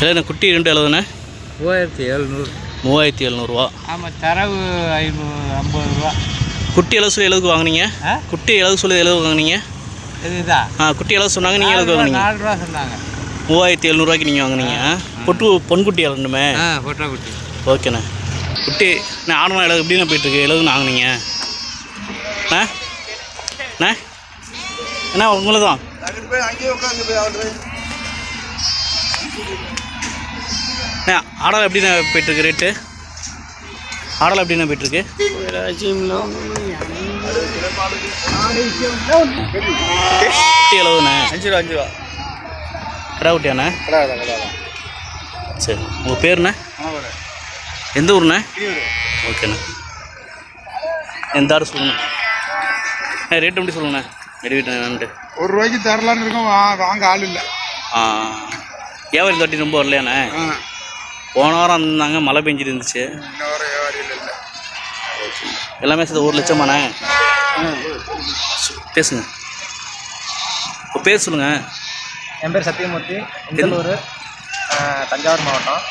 இல்லை குட்டி ரெண்டு எழுதுண்ணே மூவாயிரத்தி எழுநூறு. மூவாயிரத்தி எழுநூறுவா. ஆமாம் தரவு ஐநூறு ஐம்பது ரூபா. குட்டி எழுத சொல்லி எழுதுக்கு வாங்குனீங்க? ஆ? குட்டி எழுத சொல்லி எழுத வாங்குனீங்க? இதுதான். ஆ குட்டி எழுத சொன்னாங்க நீங்கள் எழுத வாங்குனீங்க. நாலு ரூபா சொன்னாங்க. மூவாயிரத்தி எழுநூறுவாய்க்கு நீங்கள் வாங்குனீங்க. பொட்டு பொன்குட்டி எழுதணுமே? பொட்டை குட்டி. ஓகேண்ணே. குட்டி நான் ஆடணும் எழுது எப்படிண்ணே போயிட்டுருக்கு எழுதுன்னு வாங்குனீங்க. அண்ணா அண்ணா. என்ன உங்களை தான் ஆடல் எப்படிண்ணே போயிட்டுருக்கு ரேட்டு ஆடல் எப்படிண்ணே போயிட்டுருக்கு? குட்டி எழுதுண்ணே அஞ்சு ரூபா அஞ்சு ரூபா கடா குட்டியாண்ணே? கடை கடை கடை சரி உங்கள் பேருண்ணே? எந்த ஊருண்ணே? ஓகேண்ணே. எந்த ஆடு சொல்லுங்கண்ணே ரேட் எப்படி சொல்லுங்கண்ணே? என்னன்ட்டு. ஒரு ரூபாய்க்கு தரலான்னு இருக்கோம் வாங்க ஆள் இல்லை. ஆ வியாபாரி தட்டி ரொம்ப வரலையாண்ணே? போன வாரம் இருந்தாங்க மழை பெஞ்சிட்டு இருந்துச்சு எல்லாமே சேர்த்து ஒரு லட்சமாண்ணே. பேசுங்க. இப்போ பேர் சொல்லுங்கள் என் பேர் சத்தியமூர்த்தி. இந்தலூர் தஞ்சாவூர் மாவட்டம்.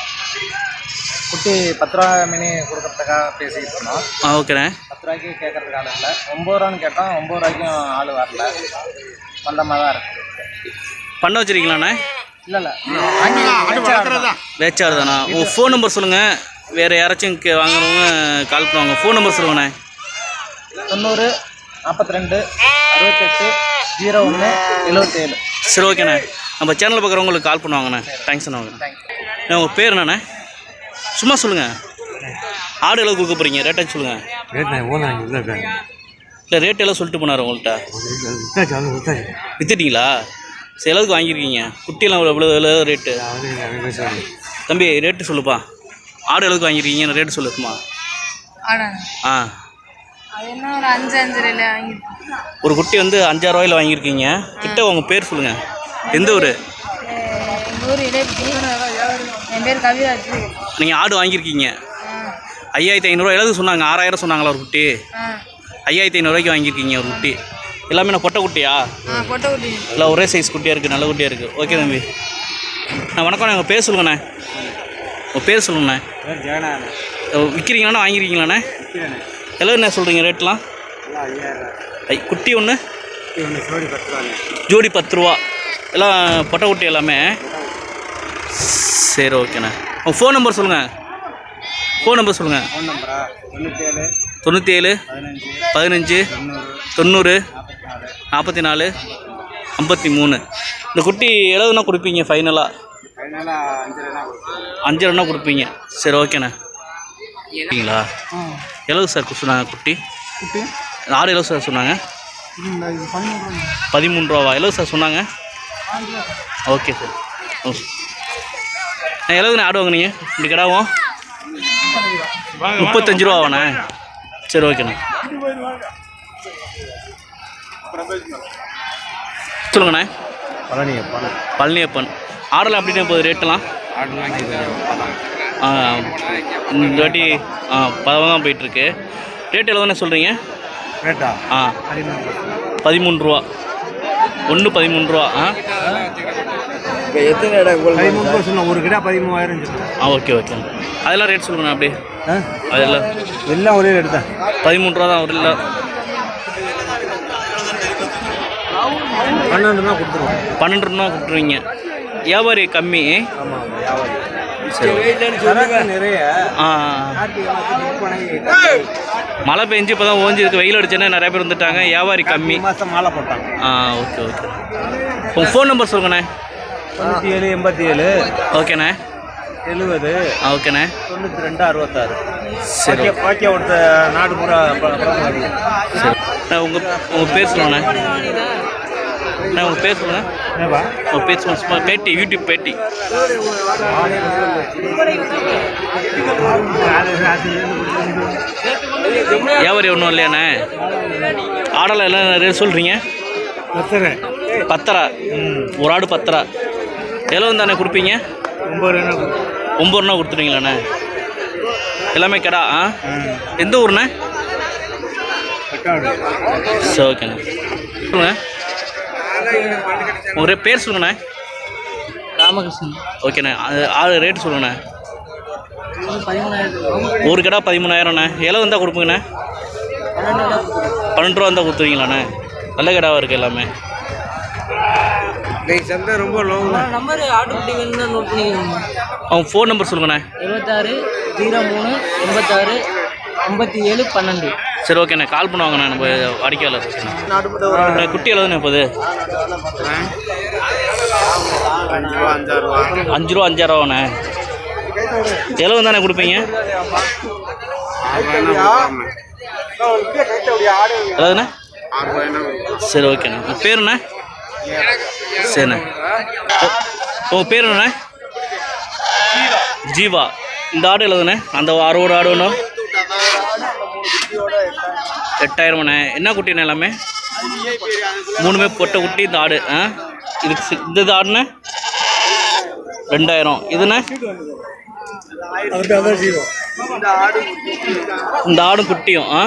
குட்டி பத்து ரூபா மினி கொடுக்கறதுக்காக பேசிக்கிட்டு இருந்தோம். ஆ ஓகேண்ணே. பத்து ரூபாய்க்கு கேட்கறதுக்கு ஆள் இல்லை. ஒம்பது ரூபான்னு கேட்டோம். ஒம்பது ரூபாய்க்கும் ஆள் வரல. மந்தமாக தான் இருக்கு. பண்ண வச்சிருக்கீங்களாண்ணே? இல்லை இல்லை வேச்சாரு தானா. உங்கள் ஃபோன் நம்பர் சொல்லுங்கள் வேறு யாராச்சும் கே வாங்குறவங்க கால் பண்ணுவாங்க. ஃபோன் நம்பர் சொல்லுங்கண்ணே. தொண்ணூறு நாற்பத்தி ரெண்டு அறுபத்தெட்டு ஜீரோ ஒன்று எழுபத்தேழு சரி ஓகேண்ணே. நம்ம சேனல் பார்க்குறவங்களுக்கு கால் பண்ணுவாங்கண்ணே. தேங்க்ஸ் அண்ணா அண்ணா உங்கள் பேர் என்னண்ணே? சும்மா சொல்லுங்கள் ஆடு எவ்வளோ கொடுக்க போகிறீங்க ரேட்டாச்சும் சொல்லுங்கள் இல்லை ரேட் எல்லாம் சொல்லிட்டு போனார் உங்கள்கிட்ட வித்துட்டீங்களா? சரி எவ்வளோக்கு வாங்கியிருக்கீங்க. குட்டியெல்லாம் எவ்வளோ எவ்வளோ ரேட்டு தம்பி ரேட்டு சொல்லுப்பா. ஆடு எவ்வளோக்கு வாங்கியிருக்கீங்க ரேட்டு சொல்லுமா ஆ. ஒரு குட்டி வந்து அஞ்சாயிரம் ரூபாயில வாங்கியிருக்கீங்க. கிட்ட உங்கள் பேர் சொல்லுங்கள் எந்த ஊர்? நீங்கள் ஆடு வாங்கியிருக்கீங்க. ஐயாயிரத்தி ஐநூறுரூவா எழுத சொன்னாங்க. ஆறாயிரம் சொன்னாங்களா ஒரு குட்டி? ஐயாயிரத்தி ஐநூறுரூவாய்க்கு வாங்கியிருக்கீங்க ஒரு குட்டி. எல்லாமே நான் பொட்டை குட்டியா? ஆ கொட்டை குட்டி. இல்லை ஒரே சைஸ் குட்டியாக இருக்குது நல்ல குட்டியாக இருக்குது ஓகே தம்பி. நான் வணக்கம் உங்கள் பேர் சொல்லுங்கண்ணே. உங்கள் பேர் சொல்லுங்கண்ணே. விற்கிறீங்களாண்ணா வாங்கியிருக்கீங்களாண்ணே எவ்வளோ என்ன சொல்கிறீங்க ரேட்லாம்? ஐ குட்டி ஒன்று ஜோடி பத்து ரூபா. எல்லாம் பொட்டை குட்டி எல்லாமே? சரி ஓகேண்ணே. உங்கள் ஃபோன் நம்பர் சொல்லுங்கள் ஃபோன் நம்பர் சொல்லுங்கள் ஃபோன் நம்பரா தொண்ணூற்றேழு தொண்ணூற்றி ஏழு பதினஞ்சு பதினஞ்சு தொண்ணூறு. தொண்ணூறு. நாற்பத்தி நாலு ஐம்பத்தி மூணு. இந்த குட்டி எழுதுனா கொடுப்பீங்க ஃபைனலாக அஞ்சு ரூபா கொடுப்பீங்க. சரி ஓகேண்ணே எவ்வளோ சார் சொன்னாங்க குட்டி? ஆறு எவ்வளோ சார் சொன்னாங்க? பதிமூணு ரூபாவா? எவ்வளோ சார் சொன்னாங்க? ஓகே சார் நான் எவ்வளோண்ணே ஆடு வாங்குனீங்க? இப்படி கிடாவும் முப்பத்தஞ்சு ரூபாவாண்ணே? சரி ஓகேண்ணே சொல்லுங்கண்ணே. பழனியப்பா பழனியப்பன். ஆடலாம் அப்படின்னே போகுது ரேட்டெல்லாம்? இந்த வாட்டி ஆ பதமாக தான் போயிட்டுருக்கு. ரேட் எவ்வளோ தானே சொல்கிறீங்க ரேட்டா? ஆ. பதிமூணு ரூபா. ஒன்று பதிமூணு ரூபா ஆ? இப்போ எத்தனை இடம் பதிமூணு ரூபா சொன்னோம் ஒரு கிடா பதிமூவாயிரம் ஆ ஓகே ஓகே. அதெல்லாம் ரேட் சொல்லுங்கண்ணா அப்படியே. ஆ? அதெல்லாம். எல்லாம் ஒரே ரேட்டு தான். பதிமூணு ரூபா தான் ஒரு இல்லை பன்னெண்டு கொடுத்துருவோம் கொடுத்துருவீங்க. வியாபாரி கம்மி. ஆமாம் வியாபாரி. நிறைய. மழை பெஞ்சு இப்போ தான் ஓஞ்சிருக்கு. வெயில் அடிச்சேன்னா நிறைய பேர் வந்துட்டாங்க. வியாபாரி கம்மி. மாதம் மாலை போட்டாங்க. ஆ ஓகே ஓகே. உங்கள் ஃபோன் நம்பர் சொல்லுங்கண்ணே. தொண்ணூற்றி ஏழு எண்பத்தி ஏழு ஓகேண்ணே எழுபது ஓகேண்ணே. தொண்ணூற்றி ரெண்டு அறுபத்தாறு. சரி. ஓகே ஓகே ஒருத்த நாடு பூரா. சரி. உங்கள் உங்கள் பேர் சொல்லுங்கண்ணே அண்ணா உங்கள் பேர் சொல்லுங்கள் உங்கள் பேர் சும்மா பேட்டி யூடியூப் பேட்டி. வியாபாரி ஒன்றும் இல்லையாண்ணே ஆடலை எல்லாம் ரேட் சொல்கிறீங்க பத்தரா. ஒரு ஆடு பத்தரா. எவ்வளோ தானே கொடுப்பீங்க? ஒம்பது ரூபா ஒம்பது ரூபா கொடுத்துருவீங்களாண்ணே எல்லாமே கடா ஆ? எந்த ஊர்ண்ணே? சரி ஓகேண்ணே. சொல்லுங்க. உங்கள் பேர் சொல்லுங்கண்ணே. ராமகிருஷ்ணன். ஓகேண்ணே. அது ஆடு ரேட்டு சொல்லுங்கண்ணே. ஒரு கடை பதிமூணாயிரம்ண்ணே. இலை வந்தால் கொடுப்பீங்கண்ணே? பன்னெண்டு ரூபா வந்தால் கொடுத்துருவீங்களாண்ணே. நல்ல கடாவாக இருக்குது எல்லாமே. நம்பர் ஆட்டுக்குட்டி வேணும்னா நோட் பண்ணிக்கோங்க அவங்க ஃபோன் நம்பர் சொல்லுங்கண்ணே. எழுபத்தாறு ஜீரோ மூணு எண்பத்தாறு ஐம்பத்தி ஏழு பன்னெண்டு. சரி ஓகேண்ணே கால் பண்ணுவாங்கண்ணே நம்ம வாடிக்கையாளர் ஓகேண்ணே குட்டி எழுதுண்ணே இப்போது அஞ்சு ரூபா அஞ்சாயிரம் ரூபாண்ணே எவ்வளோ தானே கொடுப்பீங்க? எவ்வளோண்ணே சரி ஓகேண்ணே உங்கள் பேர் என்ன? சரிண்ணே. உங்கள் பேர் என்னண்ணே? ஜீவா. இந்த ஆடு எழுதுண்ணே அந்த அறுபது ஆடு ஒன்றும் எட்டாயிரம்ண்ணே என்ன குட்டிண்ணே எல்லாமே? மூணுமே பொட்டை குட்டி இந்த ஆடு ஆ? இதுக்கு இந்த இது ஆடுண்ணே? ரெண்டாயிரம். இதுண்ணே? இந்த ஆடும் குட்டியும் ஆ?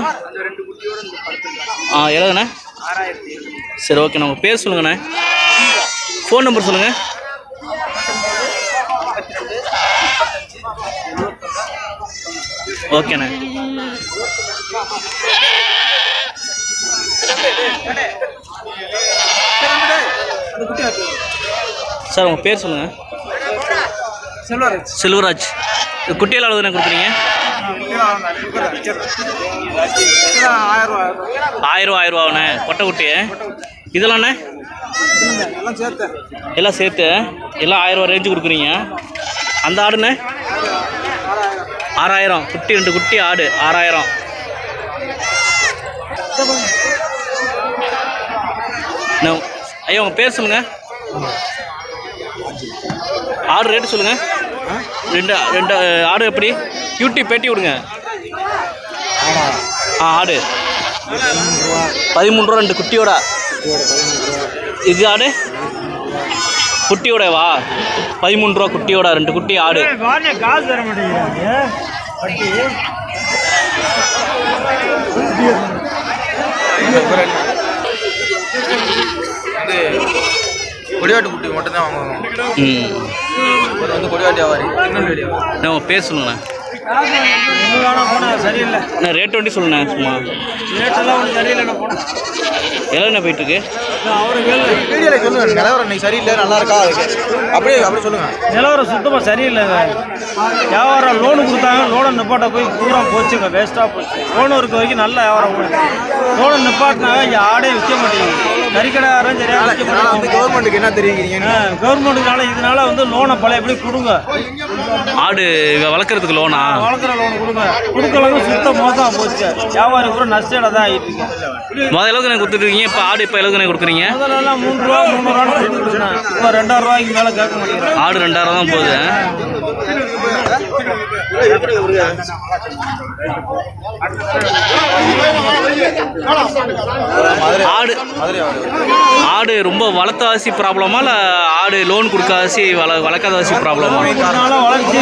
ஆ எழுதுண்ணே? சரி ஓகே. உங்கள் பேர் சொல்லுங்கண்ணே. ஃபோன் நம்பர் சொல்லுங்கள் ஓகேண்ணே. சார் உங்கள் பேர் சொல்லுங்கள் செல்வராஜ். செல்வராஜ். குட்டியில் அளவு தானே கொடுக்குறீங்க? ஆயிரம் ஆயிரம் ரூபா ஆயிரம் ரூபாண்ணே கொட்டை. குட்டியே இதெல்லாம்ண்ணே எல்லாம் சேர்த்து. எல்லாம் சேர்த்து. எல்லாம் ஆயிரம் ரூபா ரேஞ்சு கொடுக்குறீங்க. அந்த ஆடுண்ணே? ஆறாயிரம். குட்டி ரெண்டு குட்டி ஆடு ஆறாயிரம். ஐயோ ஐயா உங்கள் பேர் சொல்லுங்கள் ஆடு ரேட்டு சொல்லுங்கள் ரெண்டு ரெண்டு ஆடு எப்படி? யூடியூப் பேட்டி விடுங்க ஆ ஆடு. பதிமூணு ரூபா ரெண்டு குட்டியோட. இது ஆடு? குட்டியோட வா பதிமூணு ரூபா குட்டியோட ரெண்டு குட்டி ஆடு. காசு தர மாட்டேங்கிறாங்க. மட்டும் தான் வாங்குவோம். ம். ஒரு வந்து கொடியாட்டி வியாபாரி. திருநெல்வேலி வியாபாரி நான் சரியில்லை ரேட் வண்டி சொல்லுண்ணே சும்மா. ரேட்டெல்லாம் ஒன்றும் சரியில்லை போனேன் எவ்வளோண்ணே போயிட்டுருக்கு வீடியோவில் சொல்லுங்க நிலவரம் இன்னைக்கு சரியில்லை நல்லா இருக்கா? அதுக்கு அப்படியே அப்படியே சொல்லுங்க நிலவரம் சுத்தமாக சரியில்லைங்க வியாபாரம் லோனு கொடுத்தாங்க லோனை நிப்பாட்ட போய் பூரா போச்சுங்க வேஸ்ட்டாக போச்சு லோனு இருக்க வரைக்கும் நல்ல வியாபாரம் போச்சு லோனை நிப்பாட்டினாங்க இங்கே ஆடே விற்க மாட்டேங்குது கறிக்கடையாரும் சரியாக விற்க வந்து மாட்டேங்குது கவர்மெண்ட்டுக்கு என்ன தெரிவிக்கிறீங்க கவர்மெண்ட்டுனால இதனால வந்து லோனை பழைய எப்படி கொடுங்க ஆடு வளர்க்குறதுக்கு லோனா வளர்க்குற லோன் கொடுங்க கொடுக்கலங்க சுத்த மோசமாக போச்சு வியாபாரம் கூட நஷ்டம் தான் ஆகிட்டு முதல் எழுதுனே கொடுத்துருக்கீங்க இப்போ ஆடு இப்போ எழுதுனே கொடுக்குறீங்க முதல்லலாம் மூணு ரூபா மூணு இப்போ ரெண்டாயிரம் ரூபாய்க்கு மேலே கேட்க மாட்டேங்கிறேன். ஆடு ரெண்டாயிரம் தான் போகுது. ஆடு. ஆடு ரொம்ப வளர்த்தாசி ப்ராப்ளமா இல்லை ஆடு லோன் கொடுக்காசி வள வளர்க்காதாசி ப்ராப்ளமா இதனால வளர்ச்சி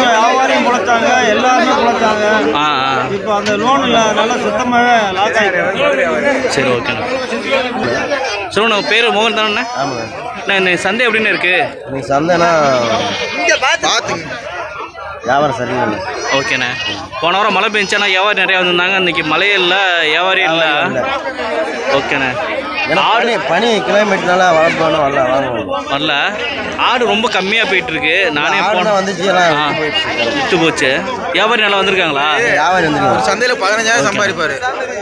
வியாபாரியும் குறைச்சாங்க எல்லாருமே குறைச்சாங்க ஆ ஆ. இப்போ அந்த லோனில் நல்லா சுத்தமாகவே லாஸ் ஆகிடுது சரி ஓகேண்ணா சொல்லுண்ணா பேர் மோகன் தானே அண்ணா? இந்த சந்தை எப்படின்னு இருக்கு? இன்னைக்கு சந்தைனா பார்த்துங்க வியாபாரம் சரியில்லை. ஓகேண்ணே. போன வாரம் மழை பெஞ்சானா வியாபாரி நிறையா வந்திருந்தாங்க. இன்னைக்கு மழையே இல்லை வியாபாரி இல்லை. ஓகேண்ணே. ஏன்னா ஆடு பனி கிளைமேட்னால வளர்ப்பானு வரல வரல. ஆடு ரொம்ப கம்மியாக போயிட்டு இருக்கு நானே போன வந்துச்சு. விட்டு போச்சு. வியாபாரி நல்லா வந்திருக்காங்களா? வியாபாரி வந்துருக்காங்க. சந்தையில் பதினஞ்சாயிரம் சம்பாதிப்பாரு.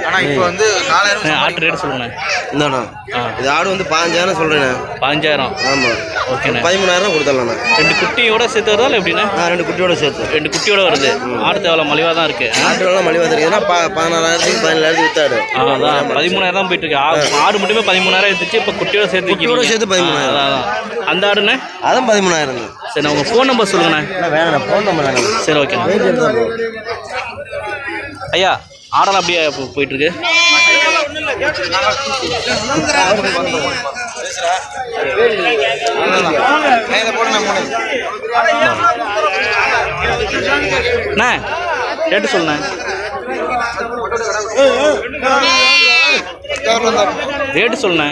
ஆனால் இப்போ வந்து நாலாயிரம் ஆட்டு ரேட் சொல்லுண்ணே இந்தாண்ணா. ஆ. இது ஆடு வந்து பாஞ்சாயிரம் சொல்கிறேண்ணே பதினஞ்சாயிரம். ஆமாம் ஓகேண்ணே. பதிமூணாயிரம் கொடுத்துடலாண்ணா. ரெண்டு குட்டியோட சேர்த்து வருதா இல்லை எப்படிண்ணே? ஆ ரெண்டு குட்டியோட சேர்த்து ரெண்டு குட்டியோட வருது. ஆடு தேவை மலிவாக தான் இருக்கு. ஆட்டுலாம் மலிவாக தெரியுதுன்னா ப பதினாறாயிரத்துக்கு பதினேழாயிரத்துக்கு வித்தாடு ஆ, அதான். பதிமூணாயிரம் தான் போயிட்டு இருக்கு. ஆடு மட்டுமே பதிமூணாயிரம் இருந்துச்சு இப்போ குட்டியோட சேர்த்து குட்டியோட. சேர்த்து பதிமூணாயிரம். அதான். அந்த ஆடுண்ணே? அதான் பதிமூணாயிரம் தான். சரி நான் உங்கள் ஃபோன் நம்பர் சொல்லுங்கண்ணே. வேணாண்ணா ஃபோன் நம்பர் வேணாம் சரி ஓகேண்ணே ஐயா ஆடெல்லாம் அப்படியே போயிட்டு இருக்கு. போட்டு அண்ணே ரேட்டு சொல்லுண்ணே. ரேட்டு சொல்லுண்ணே.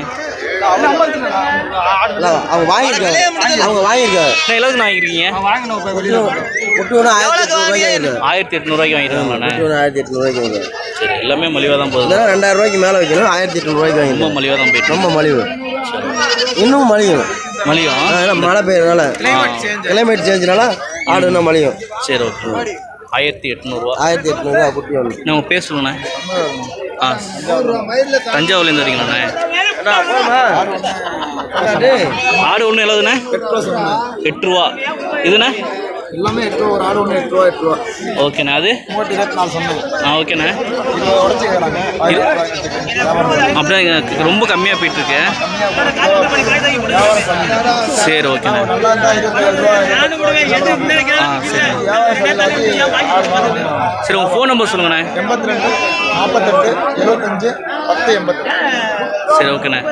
அவங்க வாங்கியிருக்காங்க. அவங்க வாங்கியிருக்காங்க. எவ்வளோக்கு ஒன்று ஆயிரத்தி எட்நூறுவாய்க்கு வாங்கியிருக்காங்க. ஆயிரத்தி எட்நூறுவாய்க்கு வாங்கியிருக்காங்க. சரி எல்லாமே மலிவாக தான் போகுது. ரெண்டாயிரம் ரூபாய்க்கு மேலே வைக்கணும் ஆயிரத்தி எட்நூறுவாய்க்கு ரொம்ப வாங்கியிருக்காங்க. மலிவாக தான் போயிட்டு ரொம்ப மலிவு. இன்னும் மலிவா. ஏன்னா மழை பெய்யறதுனால. கிளைமேட் சேஞ்சுனால ஆடு இன்னும் மலியும்? சரி ஓகே. ஆயிரத்தி எட்நூறுவா. ஆயிரத்தி எட்நூறுவா குட்டி ஒன்று. பேர் சொல்லுண்ணே? ஆ. தஞ்சாவூர்லேருந்து வரீங்களாண்ணே? ஆடு ஒன்று எவ்வளோதுண்ணே எட்டு ரூபா. இதுண்ணே? எல்லாமே எட்டு ரூபா ஒரு ஆடு ஒன்று எட்டு ரூபா எட்டு ரூபா ஓகேண்ணே அது? மூட்டு இருபத்தி நாலு சொன்னேன் ஆ ஓகேண்ணே. இப்போ உடச்சிக்கிறாங்க அப்படியே ரொம்ப கம்மியாக போயிட்டுருக்கு. சரி ஓகேண்ணே. ஆ சரி. சரி உங்கள் ஃபோன் நம்பர் சொல்லுங்கண்ணே. எண்பத்தி ரெண்டு நாற்பத்தெட்டு எழுபத்தஞ்சு பத்து எண்பத்தி சரி ஓகேண்ணே.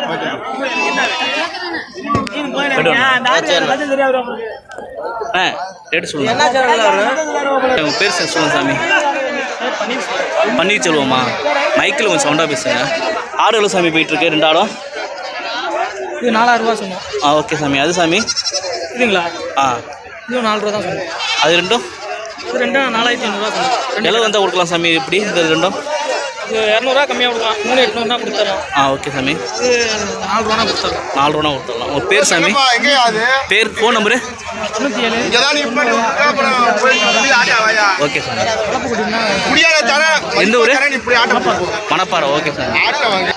ஆ ரேட்டு சொல்லுங்க. உங்கள் பேர் சார் சொல்லுங்க சாமி. பன்னீர்செல்வமா மைக்கில் கொஞ்சம் சவுண்டாக பேசுங்க. ஆடு எவ்வளோ சாமி போயிட்டுருக்கு? ரெண்டு ஆடும் இது நாலாயிரம் ரூபா சொன்னோம். ஆ ஓகே சாமி. அது சாமி? இதுங்களா? ஆ. இது நாலு ரூபா தான் சொன்னோம். அது ரெண்டும்? இது ரெண்டும் நாலாயிரத்தி ஐநூறுரூவா சொன்னோம். எவ்வளோ வந்தால் கொடுக்கலாம் சாமி? எப்படி? இந்த ரெண்டும்? இது இரநூறுவா கம்மியாக கொடுக்கலாம். மூணு எட்நூறுனா கொடுத்துடலாம். ஆ ஓகே சாமி. இது நாலு கொடுத்துடலாம். நாலு ரூபா கொடுத்துடலாம். உங்கள் பேர் சாமி? பேர் ஃபோன் நம்பரு ஓகே சாமி. எந்த ஊரு? மணப்பாறை. ஓகே சாமி ஆட்ட வாங்க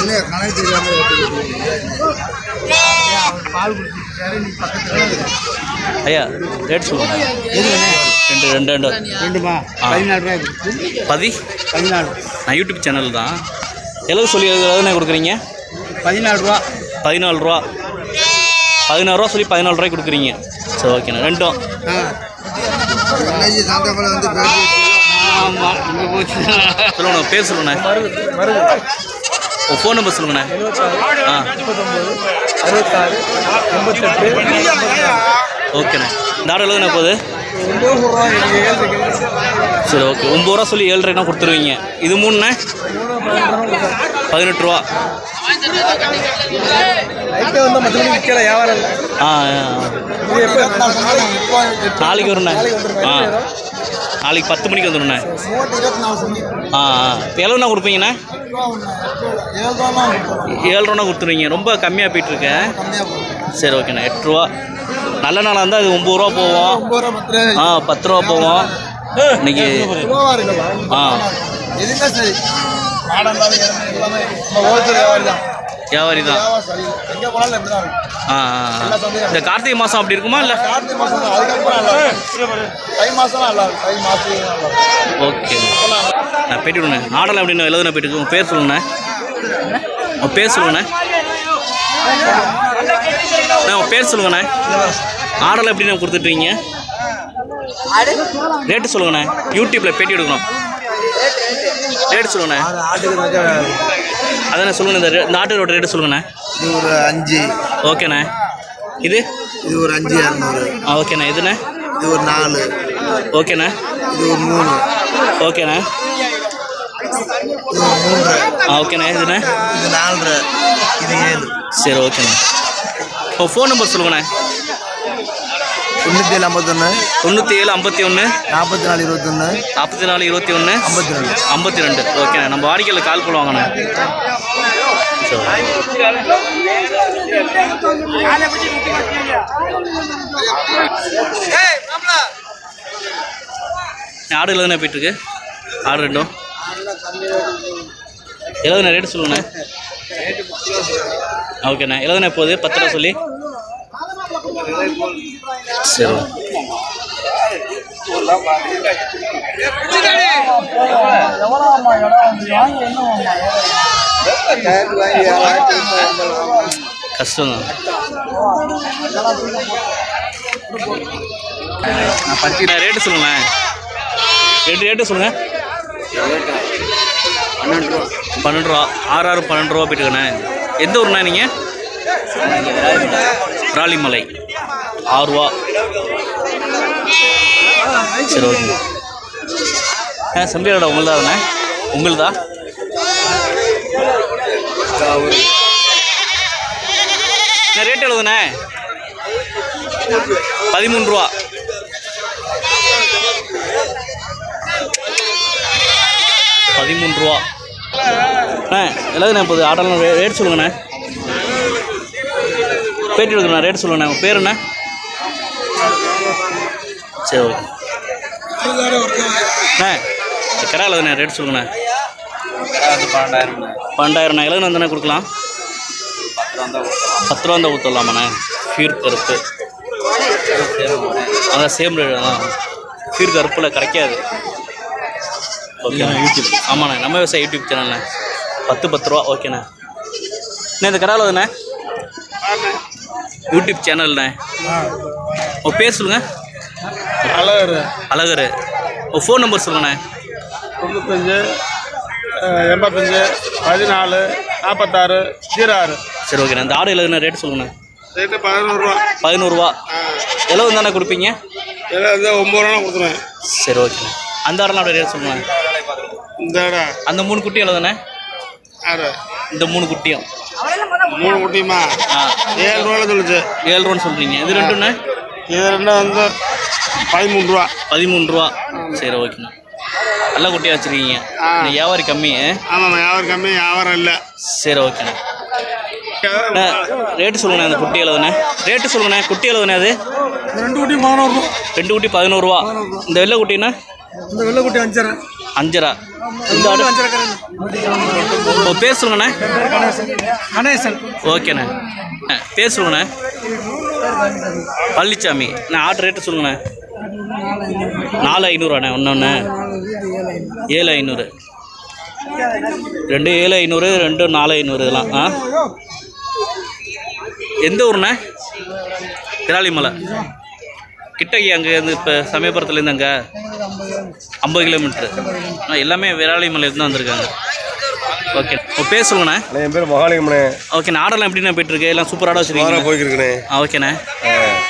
என்ன கணக்கு தெரியாமல் ஐயா ரேட் சொல்லுங்க. ரெண்டு ரெண்டு ரெண்டு. ரெண்டுமா. பதினாலு ரூபாய் பதி? பதினாலு. நான் யூடியூப் சேனல் தான். எவ்வளோ சொல்லி எவ்வளோண்ணே கொடுக்குறீங்க? பதினாலு ரூபா. பதினாலு ரூபா. பதினாறு ரூபா சொல்லி பதினாலு ரூபாய்க்கு கொடுக்குறீங்க. சரி ஓகேண்ணா ரெண்டும். சொல்லுங்கண்ணா பேர் சொல்லுங்கண்ணே. ஃபோன் நம்பர் சொல்லுங்கண்ணே. ஆ. அறுபத்தாறு ஓகேண்ணே இந்த ஆடு போகுது சரி ஓகே ஒம்பது ரூபா சொல்லி ஏழு ரூபாய்னா கொடுத்துருவீங்க. இது மூணுண்ணே பதினெட்டு ரூபா. ஆ ஆ, எப்போ நாளைக்கு வருண்ணே ஆ. நாளைக்கு பத்து மணிக்கு வந்துடுண்ணே ஆ ஆ. எவ்வளோண்ணா கொடுப்பீங்கண்ணே? ஏழு ரூபா கொடுத்துருவீங்க. ரொம்ப கம்மியாக போயிட்டுருக்கேன் சரி ஓகேண்ணா எட்டு ரூபா. நல்ல நாளாக இருந்தால் அது ஒம்பது ரூபா போவோம். ஆ பத்து ரூபா போவோம். இன்னைக்கு ஆ. வியாபாரி தான். ஆ. இந்த கார்த்திகை மாதம் அப்படி இருக்குமா இல்லை? ஓகே. நான் பேட்டி விடுண்ணே ஆடலை அப்படின்னு எழுதுன போயிட்டு உங்கள் பேர் சொல்லுண்ணே. உங்கள் பேர் சொல்லுங்கண்ணே அண்ணா, உங்கள் பேர் சொல்லுங்கண்ணே. ஆடலை எப்படிண்ணே கொடுத்துட்றீங்க ரேட்டு சொல்லுங்கண்ணே. யூடியூப்பில் பேட்டி எடுக்கணும். ரேட்டு சொல்லுங்கண்ணே. அதானே சொல்லுங்கண்ணே இந்த ஆட்டோட ரேட்டு சொல்லுங்கண்ணே. இது ஒரு அஞ்சு ஓகேண்ணே. இது? இது ஒரு அஞ்சு இரநூறு ஓகேண்ணே. இதுண்ணே இது ஒரு நாலு. ஓகேண்ணே. இது ஒரு மூணு. ஓகேண்ணே. இது ஒரு மூன்று ஓகேண்ணே இதுண்ணே இது நாலரை இது ஏழு. சரி ஓகேண்ணே. உங்கள் ஃபோன் நம்பர் சொல்லுங்கண்ணே. தொண்ணூற்றி ஏழு ஐம்பத்தொன்று தொண்ணூற்றி ஏழு ஐம்பத்தி ஒன்று நாற்பத்தி நாலு இருபத்தொன்று நாற்பத்தி நாலு இருபத்தி ஒன்று ஐம்பத்தி ரெண்டு ஐம்பத்தி ரெண்டு ஓகேண்ணே நம்ம வாடிக்கையில் கால் பண்ணுவாங்கண்ணே ஆடு எழுதுனே போயிட்டுருக்கு? ஆடு ரெண்டும். எழுதுன ரேட்டு சொல்லுங்கண்ணே ஓகேண்ணே எழுதுனே போகுது பத்து ரூபா சொல்லி. சரி. கஷ்டம் தான் ரேட்டு சொல்லுங்களேன் ரேட்டு ரேட்டு சொல்லுங்கள் பன்னெண்டு ரூபா. பன்னெண்டு ரூபா. ஆறு ஆறு பன்னெண்டு ரூபா போயிட்டுக்கண்ணே எந்த ஊர்ண்ணா நீங்கள் விராலிமலை ஆறுரூவா சரி ஓகே. ஆ செம்பியோட உங்களுதாண்ணே உங்களுதா? என்ன ரேட் எழுதுண்ணே? பதிமூணு ரூபா. பதிமூணு ரூபா. அண்ணே எழுதுண்ணே இப்போ ஆர்டர்லாம் ரேட் சொல்லுங்கண்ணே. பேட்டி எடுக்கணும் ரேட் சொல்லுங்கண்ணே உங்கள் பேர் என்ன? சரி ஓகே. அண்ணே கடை எழுதுண்ணே ரேட் சொல்லுங்கண்ணே. பன்னெண்டாயிரம் எழுதுன தானே கொடுக்கலாம்? பத்து ரூபா தான் ஊற்றலாமாண்ணே ஃபீர் கருப்பு. அதான் சேம் ரேட் தான். ஃபீர் கருப்பில் கிடைக்காது. ஓகேண்ணா யூடியூப் ஆமாண்ணே நம்ம விவசாய யூடியூப் சேனல்ண்ணே பத்து பத்து ரூபா. ஓகேண்ணே அண்ணே. இந்த கடை எழுதுண்ணே யூடியூப் சேனல்ண்ணே உங்கள் பேர் சொல்லுங்கள் அழகர். அழகர். உங்கள் ஃபோன் நம்பர் சொல்லுங்கண்ணே. தொண்ணூத்தஞ்சு எண்பத்தஞ்சு பதினாலு நாற்பத்தாறு ஜீரோ ஆறு சரி ஓகேண்ணே இந்த ஆடு எழுதுன ரேட் சொல்லுங்கண்ணே. ரேட்டு பதினோருவா பதினோருவா எவ்வளோ தானே கொடுப்பீங்க? வந்து ஒம்பது ரூபா கொடுத்துருவேன். சரி ஓகே அந்த ஆடெல்லாம் அப்படியே ரேட் சொல்லுங்க இந்த இடம் அந்த மூணு குட்டி எழுதுண்ணே ஆறு இந்த மூணு குட்டியும். மூணு குட்டியுமா? ஏழு ரூபாயில் சொல்லுச்சு. ஏழு ரூபான்னு சொல்கிறீங்க இது ரெண்டுண்ணே இது ரெண்டும் வந்து பதிமூணு ரூபா. பதிமூணு ரூபா. சரி ஓகேண்ணா நல்ல குட்டியாக வச்சுருக்கீங்க. வியாபாரி கம்மி ஆமாம் வியாபாரம் கம்மி வியாபாரம் இல்லை. சரி ஓகேண்ணே ரேட்டு சொல்லுங்கண்ணே அந்த குட்டி எழுதுண்ணே ரேட்டு சொல்லுங்கண்ணே குட்டி எழுதுண்ணே அது ரெண்டு குட்டி பதினோரு ரூபா. ரெண்டு குட்டி பதினோருவா இந்த வெள்ளை குட்டிண்ணே இந்த வெள்ளை குட்டி அஞ்சரை? அஞ்சரா இந்த உங்கள் பேர் சொல்லுங்கண்ணே கணேசன். ஓகேண்ணே. பேர் சொல்லுங்கண்ணே பழனிசாமி நான் ஆர்டர் ரேட்டு சொல்லுங்கண்ணே. நாலு ஐநூறுவாண்ணே ஒன்று ஒன்று ஏழு ஐநூறு. ரெண்டு ஏழு ஐநூறு ரெண்டு நாலு ஐநூறு இதெல்லாம் ஆ? எந்த ஊருண்ணே? விராலிமலை. கிட்டக்கி அங்கேருந்து இப்போ சமயபுரத்துலேருந்து அங்கே ஐம்பது கிலோமீட்ரு ஆ எல்லாமே விராலிமலையிலேருந்து தான் வந்திருக்காங்க. ஓகே. உங்கள் பேர் சொல்லுங்கண்ணே. அண்ணே, என் பேர் மகாலிங்கம்ண்ணே. ஓகே ஆடெல்லாம் எப்படிண்ணே போயிட்டுருக்கு? எல்லாம் சூப்பர் ஆட வச்சுருக்கீங்க. போய்க்கிருக்கண்ணே. ஆ ஓகேண்ணே.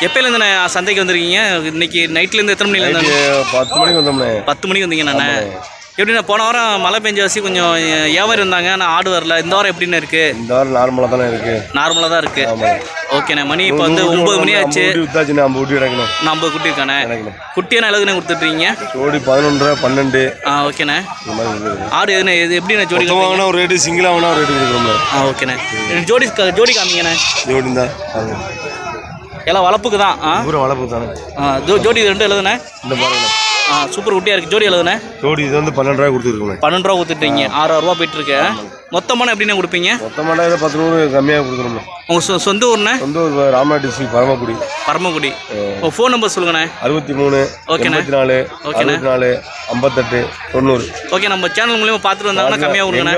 எப்போலேருந்துண்ணே சந்தைக்கு வந்திருக்கீங்க? இன்னைக்கு நைட்லேருந்து எத்தனை மணிலேருந்து பத்து மணிக்கு வந்தோம்ண்ணே. பத்து மணிக்கு வந்தீங்கண்ணே. எப்படிண்ணே போன வாரம் மழை பெஞ்ச வச்சு கொஞ்சம் வியாபாரம் இருந்தாங்க ஆனால் ஆடு வரல. இந்த வாரம் எப்படிண்ணே இருக்குது இந்த வாரம் நார்மலாக தானே இருக்கு. நார்மலாக தான் இருக்குது ஆமாம் ஓகேண்ணே மணி இப்போ வந்து ஒம்பது மணி ஆச்சு. ஊட்டி கிடக்கணும் நான் ஐம்பது குட்டி இருக்கானே? குட்டியான எழுதுனே கொடுத்துட்ருக்கீங்க ஜோடி பதினொன்றரை பன்னெண்டு. ஆ ஓகேண்ணே. ஆடு எதுண்ணே இது எப்படிண்ணே ஜோடி வாங்கினா ஒரு ரேட்டு சிங்கிளாக வாங்கினா ஒரு ரேட்டு கொடுக்குறோம்ண்ணே ஆ ஓகேண்ணே. ஜோடி ஜோடி காமிங்கண்ணே. ஜோடி தான். எல்லாம் வளர்ப்புக்கு தான் ஆ? வளர்ப்பு தானே. ஜோடி ரெண்டு எழுதுண்ணே. இந்த பாருங்க. ஆ சூப்பர் குட்டியாக இருக்குது ஜோடி எழுதுண்ணே ஜோடி இது வந்து பன்னெண்டு ரூபாய் கொடுத்துருக்கோண்ணே. பன்னெண்டு ரூபா கொடுத்துட்டீங்க. ஆறாயிரம் ரூபா போயிட்டு இருக்கு மொத்தமான எப்படிண்ணே கொடுப்பீங்க? மொத்தமாக இதை பத்து நூறு கம்மியாக கொடுக்குறோம்ண்ணே உங்கள் சொந்த ஊர்ண்ணே? சொந்த ஊர் ராமநாடு டிஸ்ட்ரிக்ட் பரமக்குடி. பரமக்குடி. உங்கள் ஃபோன் நம்பர் சொல்லுங்கண்ணே. அறுபத்தி மூணு ஓகேண்ணே. நாலு ஓகேண்ணே. நாலு ஐம்பத்தெட்டு தொண்ணூறு. ஓகே நம்ம சேனல் மூலியமாக பார்த்துட்டு வந்தாங்கன்னா கம்மியாக கொடுங்கண்ணே.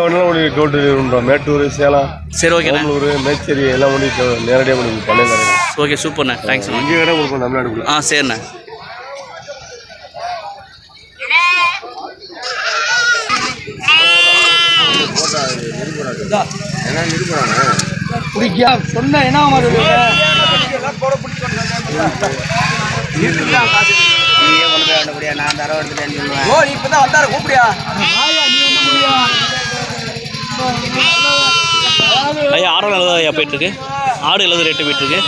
டோர் டெலிவரி பண்ணுறோம் மேட்டூர் சேலம் சரி ஓகேண்ணே. ஓமலூர் மேச்சேரி எல்லாம் பண்ணி நேரடியாக பண்ணி தரேன். ஓகே சூப்பர்ண்ணே. தேங்க்ஸ்ண்ணே இங்கே கடை கொடுப்போம் தமிழ்நாடு ஆ சரிண்ணே. பிடிக்கா சொன்ன என்ன மாதிரி ஓ நீ இப்போ தான் வந்தாரு கூப்பிடியா ஐயா ஆடு எழுபது ஐயா போயிட்டுருக்கு? ஆடு எழுபது ரேட்டு போயிட்டுருக்கு.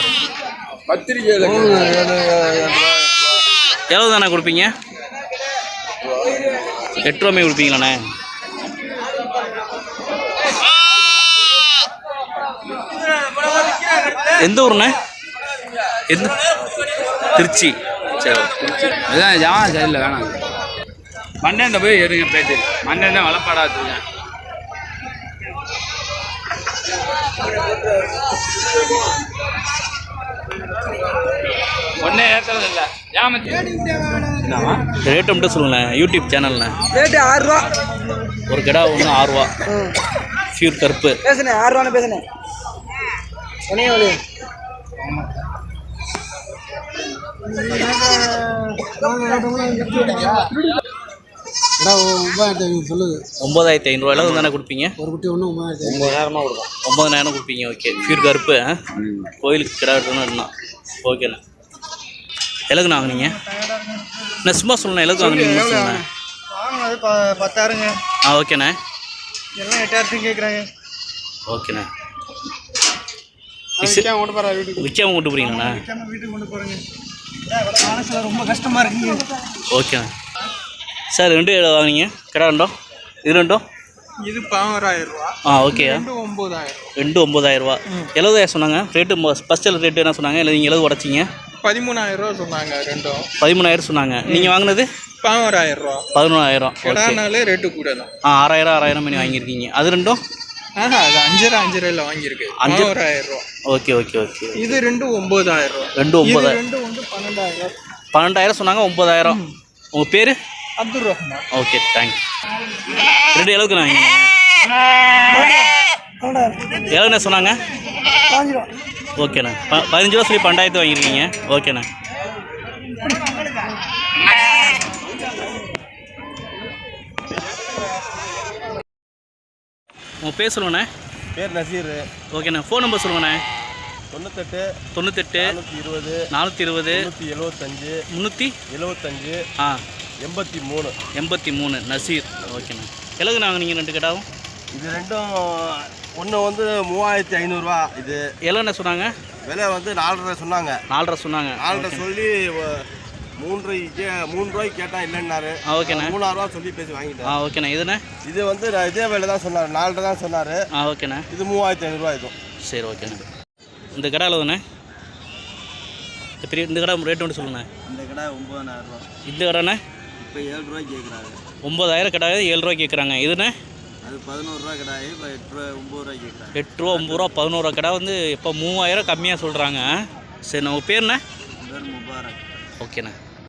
எவ்வளோ தானே கொடுப்பீங்க? எட்டு ரூபாய் கொடுப்பீங்களாண்ணே? எந்த ஊருண்ணே? எந்த? திருச்சி. சரி அதான் ஜாமான் சரியில்லை வேணாம். மண்டேந்த போய் எடுங்க பேட்டு மண்டேந்த வளப்பாடா வச்சுருக்கேன். இல்லை. ஜாமத்தி ரேட்டு மட்டும் சொல்லுங்களேன். யூடியூப் சேனல்ண்ணே ரேட்டு ஆறு ரூபா. ஒரு கடை ஒன்று ஆறுரூவா ஃபியூர் கருப்பு. பேசுனேன் ஆறு ரூபான்னு பேசுனேன் ஒரு கடா ஒன்பதாயிரத்தி ஐநூறு சொல்லுது. ஒம்பதாயிரத்தி ஐநூறுரூவா எவ்வளோ தானே கொடுப்பீங்க? ஒரு குட்டி ஒன்று ஒன்பதாயிரத்தி ஐநூறு. ஒன்பதாயிரமா கொடுக்கும் ஒம்பதாயிரம் கொடுப்பீங்க ஓகே ஃபியூர் கருப்பு? கோயிலுக்கு கிடா எடுத்துன்னு இருந்தான் ஓகேண்ணா எவ்வளோக்குண்ணா வாங்குனீங்க? நான் சும்மா சொல்லணும் எவ்வளோக்கு வாங்குனீங்க சொன்னேன் பத்தாயிரங்க. ஆ ஓகேண்ணே எல்லாம் எட்டாயிரத்துக்கு கேட்குறாங்க ஓகேண்ணே விற்காம கொண்டு போகிறா வீட்டுக்கு. கொண்டு போகிறேங்க மனசில் ரொம்ப கஷ்டமாக இருக்குங்க. ஓகேண்ணா சார் ரெண்டு எவ்வளோ வாங்குனீங்க. கிடா ரெண்டும் இது ரெண்டும் இது பதினோராயிரம் ரூபா ஆ ஓகே. ரெண்டு ஒம்பதாயிரம். ரெண்டு ஒம்பதாயிரரூவா. எழுபதாயிரம் சொன்னாங்க? ரேட்டு ஃபஸ்ட்டில் ரேட்டு என்ன சொன்னாங்க? இல்லை நீங்கள் எழுபது உடச்சிங்க? பதிமூணாயிரம் ரூபா சொன்னாங்க ரெண்டும் பதிமூணாயிரம் சொன்னாங்க. நீங்கள் வாங்கினது? பதினோராயிரம் ரூபா ஓகே கிடானாலே ரேட்டு கூட தான் ஆ ஆறாயிரம் ஆறாயிரம் மணி வாங்கியிருக்கீங்க. அது ரெண்டும் ஆஹா அது அஞ்சரை அஞ்சரையில் வாங்கியிருக்கு. அஞ்சு- பதினோராயிரம் ரூபா. Okay okay okay. இது ரெண்டு ஒம்பதாயிரம் ரூபா. ரெண்டு வந்து பன்னெண்டாயிரம். பன்னெண்டாயிரம் சொன்னாங்க ஒம்பதாயிரம் உங்கள் பேர்? அப்துல் ரஹ்மான் ஓகே தேங்க்ஸ் ரெண்டு அளவுக்கு நான் எவ்வளோண்ணே சொன்னாங்க? ஓகேண்ணா. ப பதினஞ்சு ரூபா சொல்லி பன்னெண்டாயிரத்து வாங்கியிருக்கீங்க. ஓகேண்ணா. உங்கள் பேர் சொல்லுங்கண்ணே. பேர் நசீர். ஓகேண்ணே. ஃபோன் நம்பர் சொல்லுங்கண்ணே. தொண்ணூத்தெட்டு தொண்ணூத்தெட்டு நானூற்றி இருபது நானூற்றி இருபது நூற்றி எழுபத்தஞ்சு முந்நூற்றி எழுபத்தஞ்சு ஆ. எண்பத்தி மூணு. எண்பத்தி மூணு நசீர். ஓகேண்ணா. எவ்வளோக்கு நாங்கள் ரெண்டு கடாவும் இது ரெண்டும் ஒன்று வந்து மூவாயிரத்தி ஐநூறுரூவா இது. எவ்வளோண்ணே சொன்னாங்க? விலை வந்து நாலரை சொன்னாங்க. நாலரை சொன்னாங்க. நாலரை சொல்லி வ- மூணு ரூபாய்க்கு கேட்டால் இல்லைன்னாரு ஓகேண்ணே. மூணாயிரரூவா சொல்லி பேசி வாங்கிட்டேன். ஆ ஓகேண்ணே. இதுண்ணே? இது வந்து இதே விலை தான் சொன்னார். நாலரை தான் சொன்னார். ஆ ஓகேண்ணே. இது மூவாயிரத்தி ஐநூறுரூவா இதுவும் சரி ஓகேண்ணே. இந்த கடை இந்த பெரிய இந்த கடை ரேட் மட்டும் சொல்லுண்ணே. இந்த கடை ஒம்பதாயிரம் ரூபா. இந்த கடைண்ணே? இப்போ ஏழு ரூபாய்க்கு கேட்குறாங்க ஒம்பதாயிரம் கடை ஏழு கேட்குறாங்க இதுண்ணே? அது பதினோருவா கடை இப்போ எட்டு ரூபா ஒம்பது ரூபாய்க்கு கேட்குறாங்க எட்டு ரூபா ஒம்பது ரூபா பதினோரு ரூபா கடை வந்து இப்போ மூவாயிரம் கம்மியாக சொல்கிறாங்க சரி நம்ம பேருண்ணே? பேர் முபாரக். ஓகேண்ணே.